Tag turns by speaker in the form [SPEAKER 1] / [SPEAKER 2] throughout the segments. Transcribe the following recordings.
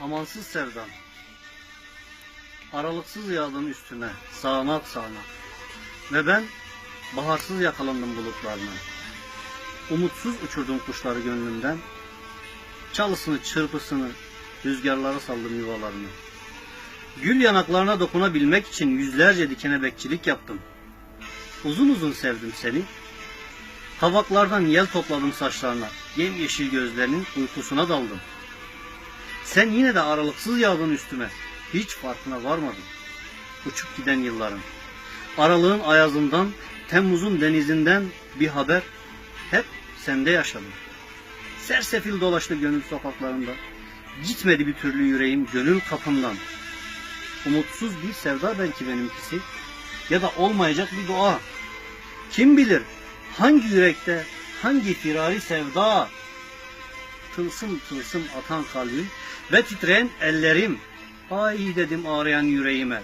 [SPEAKER 1] Amansız sevdam. Aralıksız yağdın üstüme, sağanak sağanak. Ve ben baharsız yakalandım bulutlarına. Umutsuz uçurdum kuşları gönlümden. Çalısını, çırpısını, rüzgarlara saldım yuvalarını. Gül yanaklarına dokunabilmek için yüzlerce dikene bekçilik yaptım. Uzun uzun sevdim seni. Kavaklardan yel topladım saçlarına. Yemyeşil gözlerinin uykusuna daldım. Sen yine de aralıksız yağdın üstüme. Hiç farkına varmadın. Uçup giden yılların. Aralığın ayazından, Temmuz'un denizinden bir haber hep sende yaşadım. Sersefil dolaştı gönül sokaklarında. Gitmedi bir türlü yüreğim gönül kapımdan. Umutsuz bir sevda belki benimkisi ya da olmayacak bir dua. Kim bilir hangi yürekte hangi firari sevda tılsım tılsım atan kalbim ve titreyen ellerim. Ay dedim ağrıyan yüreğime.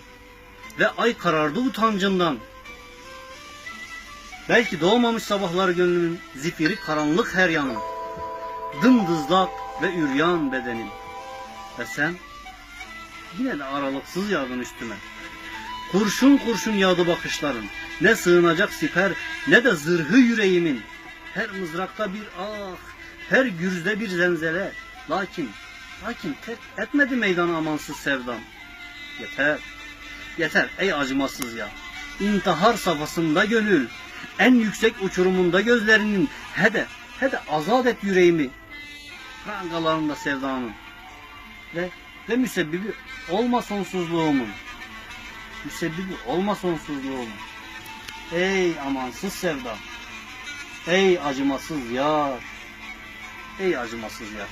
[SPEAKER 1] Ve ay karardı utancından. Belki doğmamış sabahlar gönlümün zifiri karanlık her yanım. Dımdızlak ve üryan bedenim. Ve sen yine de aralıksız yağdın üstüme. Kurşun kurşun yağdı bakışların. Ne sığınacak siper ne de zırhı yüreğimin. Her mızrakta bir ah, her gürzde bir zenzele. Lakin, lakin tek etmedi meydanı amansız sevdam. Yeter, yeter ey acımasız ya. İntihar safhasında gönül, en yüksek uçurumunda gözlerinin, he de, he de azat et yüreğimi. Prangalarında sevdanın. Ve, ve müsebbibi olma sonsuzluğumun. Müsebbibi olma sonsuzluğumun. Ey amansız sevdam. Ey acımasız yar. Ey acımasız yar.